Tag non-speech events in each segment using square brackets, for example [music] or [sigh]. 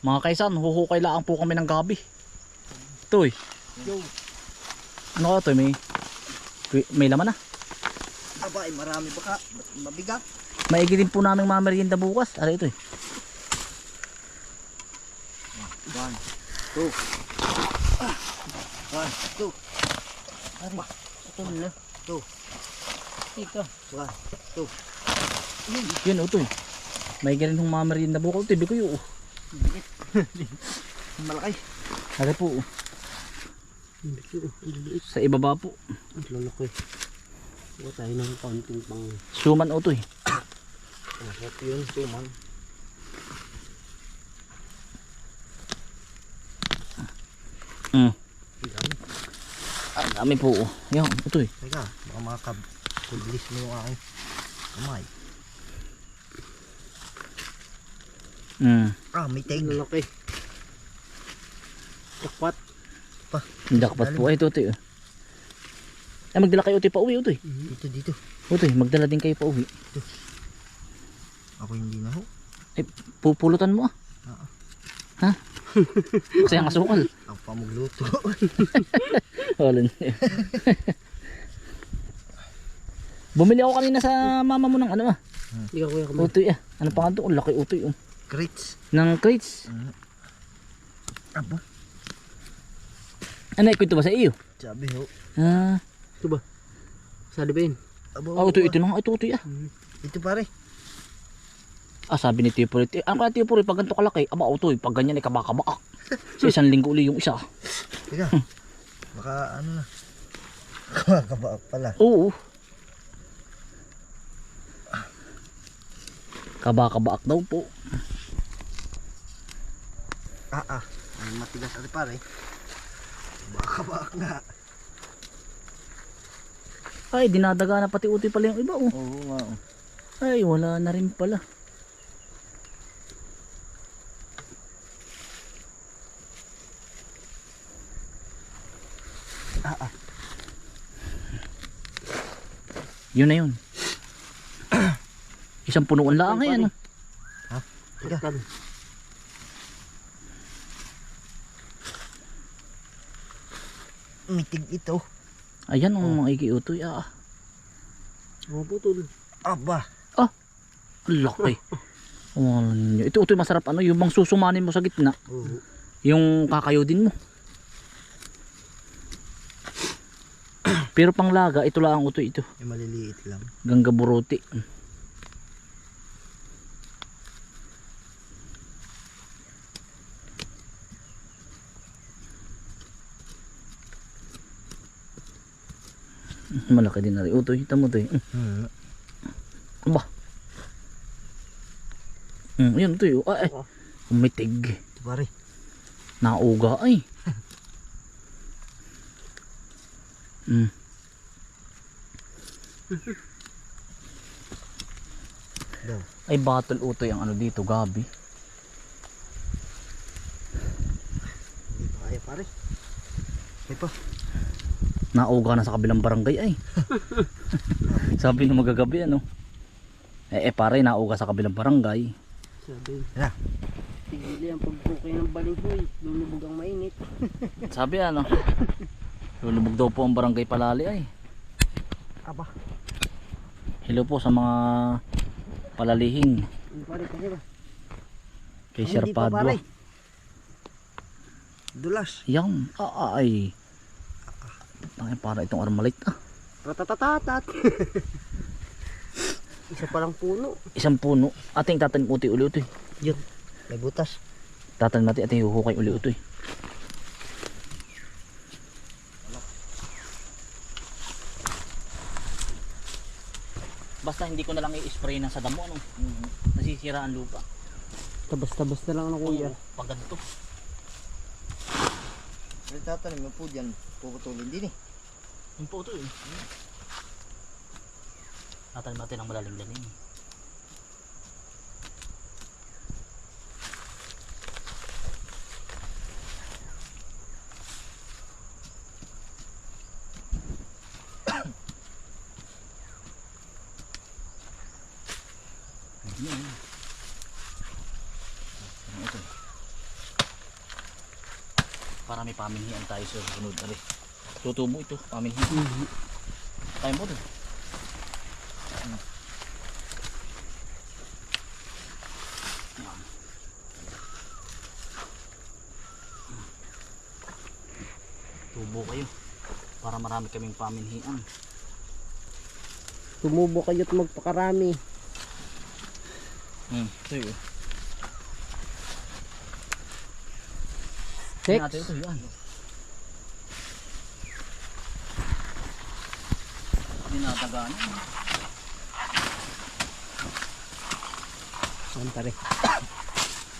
Mga kaisan, huhukay lang po kami ng gabi. Ito eh. Yo. Ano ka ito? May, may laman na. Aba, ay marami baka. Mabigat. Maigi din po namin mamerienda bukas. Ano ito eh. One, two. Ah. One, two. Ari, ito na. Two. Ika. One, two. Yun, ito eh. Maigi rin yung mamerienda bukas. Ito, ibig ko yun. Oh. [laughs] Malaki. Ari po. Sa ibaba po. Ang lalaki. Huwag tayo ng kaunting pang Suman ito eh. Masarap yun, tuman. Mm. Ang dami. Po. Yan, ito eh. Teka, baka makakab... Kudlis mo yung aking kamay. Mm. Ah, may tag. Ang lalaki. Jackpot. Jackpot po. Ay, ito, ito eh. Ay, magdala kayo ito pa uwi. Ito eh. Dito, dito. Ito eh, magdala din kayo pa uwi. Ako hindi na ho. Ay, pupulutan mo ah. Oo. Ha? [laughs] Kasi ang asukal. Ako pa magluto. [laughs] Wala na. Bumili ako kanina sa mama mo ng ano ah. Hindi ka kuya kamay. Utoy ah. Ano pa nga doon? Laki utoy oh. Grits. Ng crates. Aba, Ano ikwento ba sa iyo? sabi ho. Ah, Ito ba? Sali ba yun? Aba, oh, ito, ito na nga. Ito, utoy ah. Ito pare. Ah, sabi ni Tipurit. Eh, ano kaya Tipurit? Pag ganito kalaki, aba utoy. Pag ganyan ay kabaka-baka. [laughs] Sa isang linggo uli yung isa. Teka. Baka ano na. [laughs] Kabakabaak pala. Oo. Kabaka-baak daw po. Ah, ah. Ay, matigas ate pare. Kabakabaak nga. Ay, dinadaga na pati utoy pala yung iba oh. Oo nga. oh. Ay, wala na rin pala. Ah, ah. Yun na yun. [clears throat] Isang punuan lang ay ano. Teka. Mitig ito. Ayan ang mga ikiutoy. Ah, Mga putol. Aba. ang laki. [laughs] Oh, ito utoy masarap ano, yung bang susumanin mo sa gitna, Oo. yung kakayodin mo. Pero pang laga, ito lang ang utoy ito. Yung maliliit lang. Ganggaburuti. Malaki din na rin. Utoy, tamo to eh. Hmm. Aba. Mm, yun, ito yun. Ay, ay. Umitig. Pare. Nauga ay. Mm. Ay battle utoy ang ano dito, gabi. Kaya pare. May pa. Nauga na sa kabilang barangay ay. [laughs] Sabi nung magagabi ano. Eh, eh pare, nauga sa kabilang barangay. Sabi. Yan. Tigili ang pagpukay ng balinghoy. Lulubog ang mainit. [laughs] Sabi ano. Lulubog daw po ang barangay palali ay. Aba. Hello po sa mga palalihing pare kasi ba? kay Sir Padua. Dulas. Yan, ah, ay. Ay, para itong armalite ah. Ratatatatat. [laughs] Isa palang puno. Isang puno. Ating tatanim uti uli utoy. Yun. May butas. Tatanim natin ating huhukay uli utoy. Basta hindi ko na lang i-spray na sa damo ano. Nasisira ang lupa. Tabas-tabas na lang ano kuya. Oo, Pag ganito. Tatanim mo po dyan. Puputulin din eh. Yung po ito eh. Tatanim natin ang malalim-lalim. Ito? [coughs] Para may paminhian tayo sa susunod. Ari. Tutubo ito, paminhian. Mhm. Tayo mo doon. Tubo kayo para marami kaming paminhian. Tumubo kayo't magpakarami. Hmm, ito yun. Six. Natin ito yan. Dinadagaan yan. Santa rin.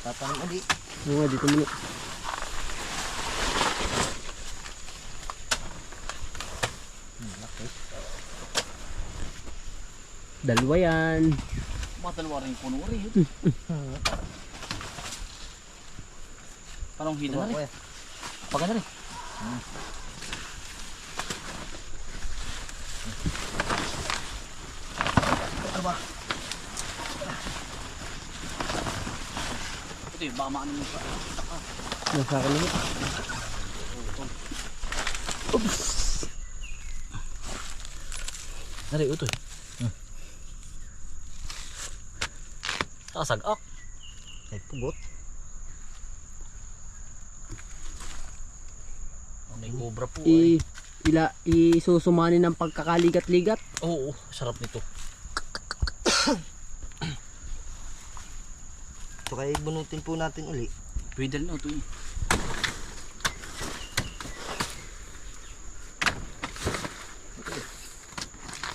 Tatanong uli. Oo dito muna. Laki. Dalawa yan. Mga dalawa rin puno rin. Parang hila na rin. Kuya. Pagka na rin. Ano baka maano mo pa. Nasa akin naman. Nari, ito eh. Hmm. Sasagak. Ay, pugot. Oh, may cobra po eh. I, ila, isusumanin ng pagkakaligat-ligat. Oo, sarap nito. So kaya bunutin po natin uli. Pwede rin ito eh.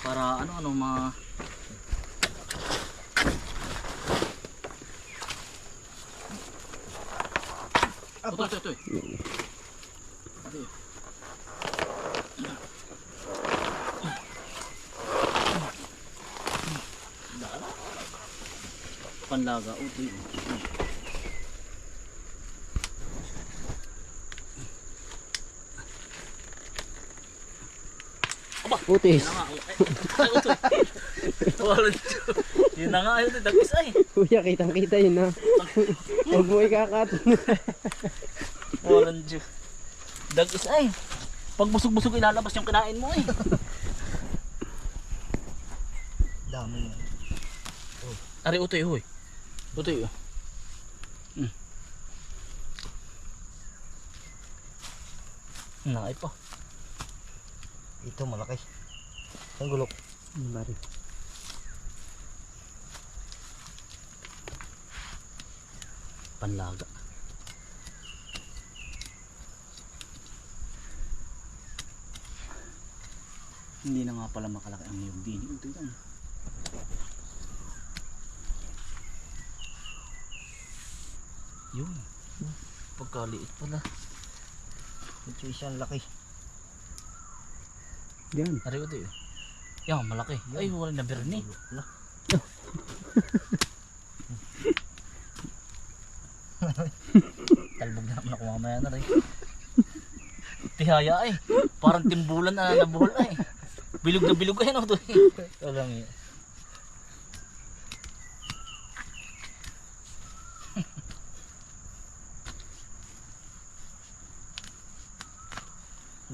Para ano ano mga Ito, ito, ito. eh. Ito eh. Panlaga, uti. Utis. Na. [laughs] Wala dito. Yun na nga, yun. Dagis ay. Kuya, kitang-kita yun ha. Huwag mo ikakat. [laughs] Wala dito. Dagis ay. Pag busog-busog ilalabas yung kinain mo eh. Dami yan. Ari, utoy, huy. Utoy, oh. Hmm. Nakay pa. Ito malaki. Ang gulok. Mari. Panlaga. Hindi na nga pala makalaki ang niyog din. Ito yan. Yun. Pagkaliit pala. Ito isang laki. Yan. Ari ko tayo. Yan, malaki. Ay, wala na birni. Wala. [laughs] Talbog na ako mamaya na rin. Tihaya ay. Parang timbulan na nabuhol ay. Bilog na bilog ay no to. Alam niyo.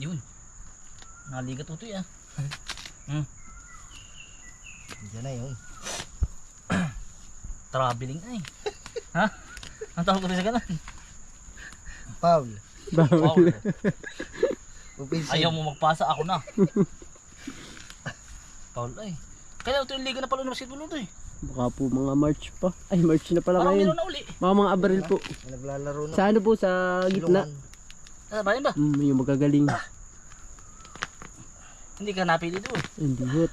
Yun. Naligat ito ya. Diyan na yun. [clears throat] Traveling ay. [laughs] ha? Ang tawag ko rin sa ganan. Paul. Upinsin. Ayaw mo magpasa, ako na. [laughs] Paul ay. Kaya ito yung liga na pala ng basketball ito eh. Baka po mga March pa. Ay, March na pala Parang ngayon. na uli. Mga mga Abril po. Naglalaro na. Sa ano po, sa gitna. Silungan. Ah, ba? Mm, yung magagaling. Hindi ka napili doon. Hindi hot.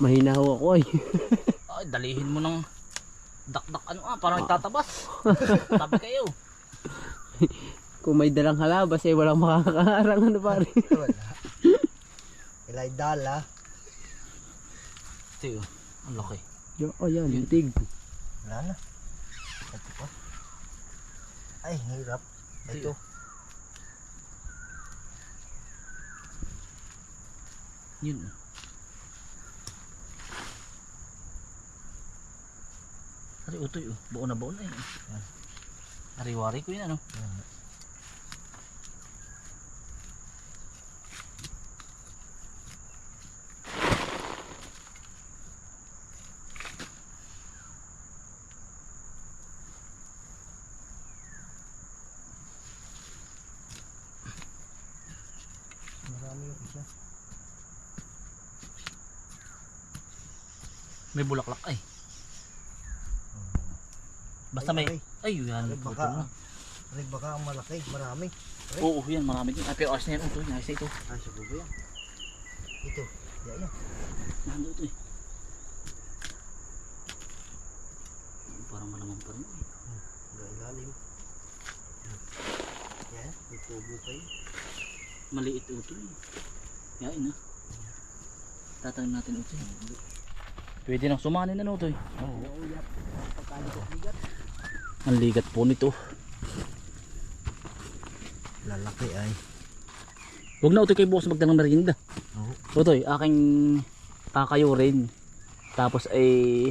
Mahina ho ako ay. [laughs] Ay, dalihin mo ng dakdak ano ah, parang nagtatabas. [laughs] Sabi kayo. Kung may dalang halabas eh, walang makakaharang ano pare. [laughs] Wala. Ilay dala. Ito yun. Ang laki. Yo, oh yan, bitig. Wala na. Ito pa. Ay, hirap. Ito. Yun. Ari utoy oh. Buo na buo na eh. yun. Ah. Ari wari ko yun ano. May bulaklak ay. Eh. Basta may... Ay, yan. Ay, baka, ay, baka ang malaki, marami. Oo, yan. Marami din. Ay, pero ayos na yan. Ito, ayos na ito. Ah, sa bubo yan. Ito, yan yan. Nando ito eh. Parang malamang pa rin eh. Hanggang ilalim. Yan, may tubo kayo. Maliit ito eh. Yain ah. Tatangin natin ito eh. Pwede nang sumanin na ito eh. Oo, oh, yap. Pagkain ko, bigat. Ang ligat po nito. Lalaki ay. Huwag na ito kay bukas magdalang merienda. Oo. Utoy, aking kakayo rin. Tapos ay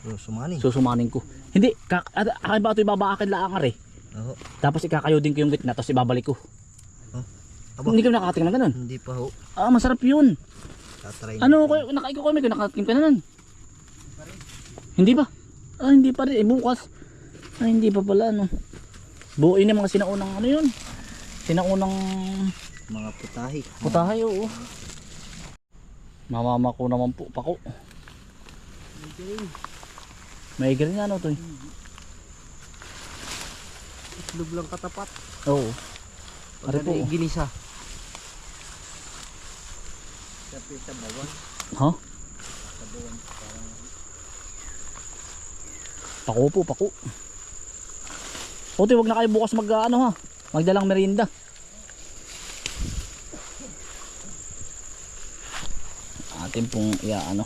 So, sumani. susumanin ko. Hindi, kak akin ba ito ibabaakin laangar eh. Oo. Tapos ikakayo din ko yung gitna, tapos ibabalik ko. Aba. Hindi ka nakakating na ganun. Hindi pa ho. Ah, masarap yun. Tatry Ano ko, nakaiko kami, nakakating ka na nun. Hindi ba? Ah, hindi pa rin. Eh, bukas. Ah, hindi pa pala, ano. Buuin yung mga sinaunang, ano yun? Sinaunang Mga putahi. putahay, oo. Mamama ko naman po, pako. May green ano to eh. Itlog lang katapat. Oo. Ari po. Pagka ginisa. Sa bawan. Ha? Pako po, pako. Puti, wag na kayo bukas mag ano ha. Magdalang merienda. Atin pong iya ano.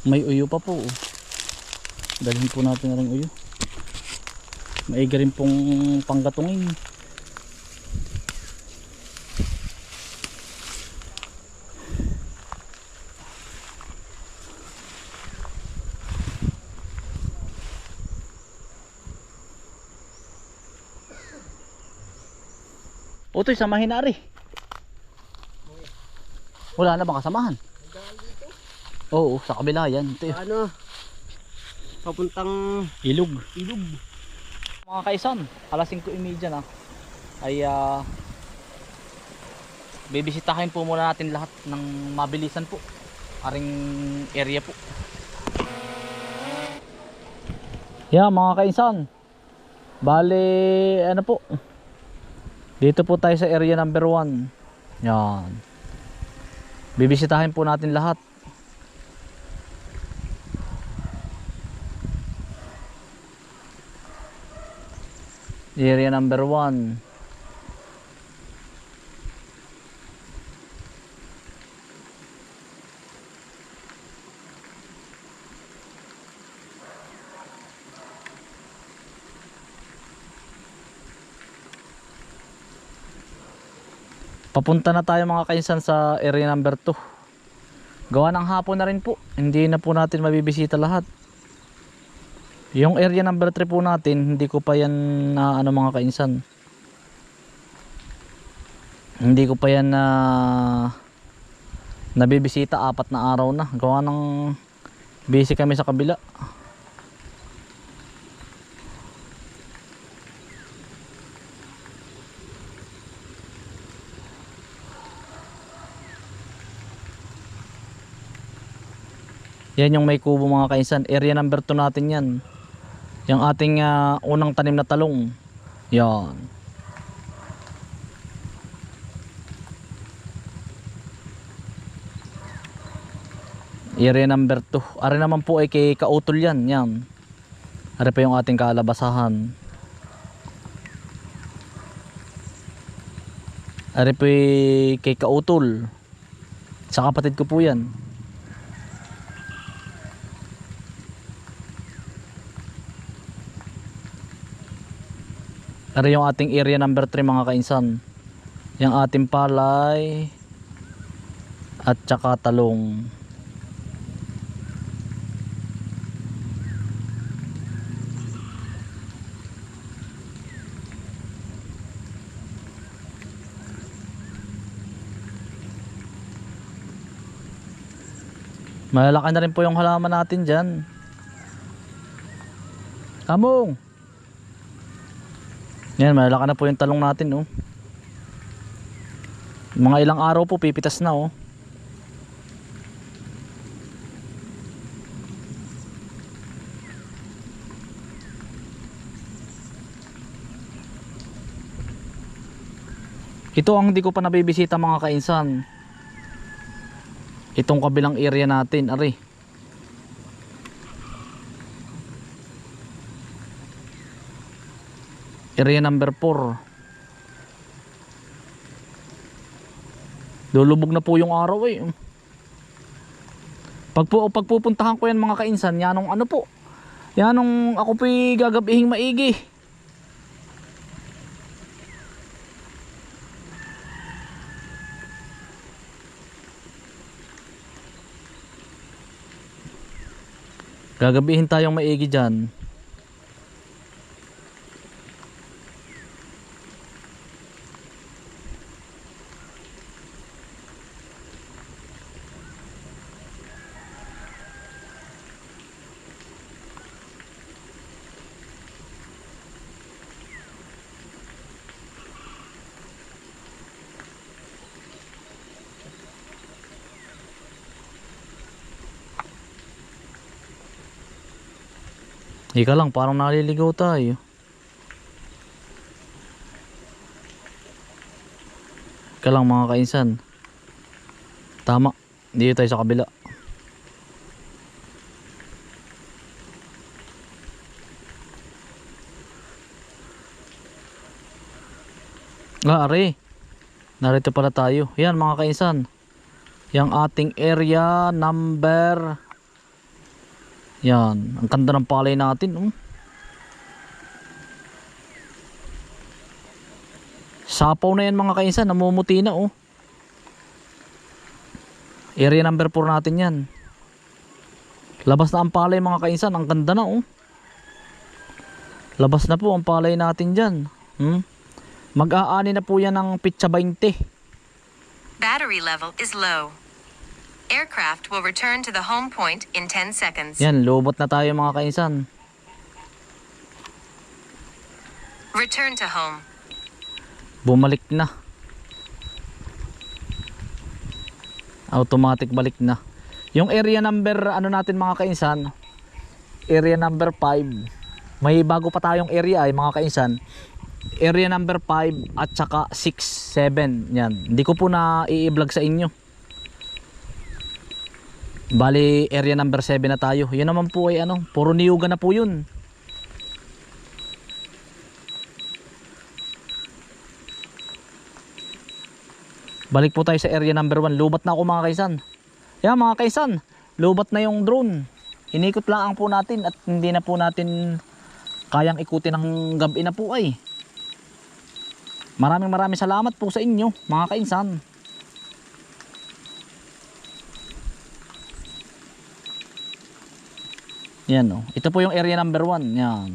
May uyo pa po. oh. Dalhin po natin na rin uyo. Maiga rin pong panggatungin. Utoy, samahin na rin. Wala na bang kasamahan? Oo, sa kabila yan. Ito. Ano? Papuntang Ilog. ilog. Mga kaisan, alas 5.30 na ay ah, bibisitahin po muna natin lahat ng mabilisan po. Aring area po. Yeah, mga kaisan. Bale, ano po? Dito po tayo sa area number 1. Yan. Bibisitahin po natin lahat. Area number 1. Papunta na tayo mga kainsan sa area number 2. Gawa ng hapon na rin po. Hindi na po natin mabibisita lahat. Yung area number 3 po natin, hindi ko pa yan na ano mga kainsan. Hindi ko pa yan na nabibisita apat na araw na. Gawa ng busy kami sa kabila. Yan yung may kubo mga kainsan. Area number 2 natin yan. Yung ating ah, unang tanim na talong. Yan. Area number 2. Ari naman po ay kay Kautol yan. Yan. Ari pa yung ating kaalabasahan. Ari po ay kay Kautol. Sa kapatid ko po yan. Ari yung ating area number 3 mga kainsan. Yung ating palay. at saka talong. Malalaki na rin po yung halaman natin dyan. Kamong! Yan, malalaki na po yung talong natin, oh. Mga ilang araw po, pipitas na, oh. Ito ang hindi ko pa nabibisita mga kainsan. Itong kabilang area natin, ari. Area number 4. Lulubog na po yung araw eh. Pag po, pagpupuntahan ko yan mga kainsan, yanong ano po. Yanong ako po gagabihing maigi. Gagabihin tayong maigi dyan. Ika lang, parang naliligaw tayo. Ika lang mga kainsan. Tama, dito tayo sa kabila. Ah, are. Narito pala tayo. Yan mga kainsan. Yang ating area number yan, ang ganda ng palay natin, oh. Sapaw na yan mga kainsan, namumuti na, oh. Area number 4 natin yan. Labas na ang palay mga kainsan, ang ganda na, oh. Labas na po ang palay natin dyan. Hmm? Mag-aani na po yan ng pitsa 20. Battery level is low. Aircraft will return to the home point in 10 seconds. Yan, lubot na tayo mga kainsan. Return to home. Bumalik na. Automatic balik na. Yung area number ano natin mga kainsan, area number 5. May bago pa tayong area ay mga kainsan. Area number 5 at saka 6, 7. Yan. Hindi ko po na i-vlog sa inyo. Bali, area number 7 na tayo. Yun naman po ay ano, puro niyuga na po yun. Balik po tayo sa area number 1. Lubat na ako mga kaisan. Yan mga kaisan, lubat na yung drone. Inikot lang po natin at hindi na po natin kayang ikutin ng gabi na po ay. Maraming maraming salamat po sa inyo mga kainsan. Yan o. Ito po yung area number 1. Yan.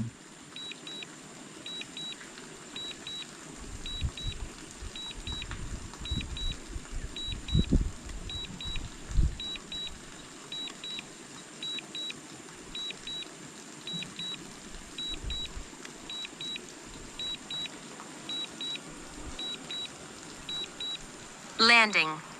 Landing.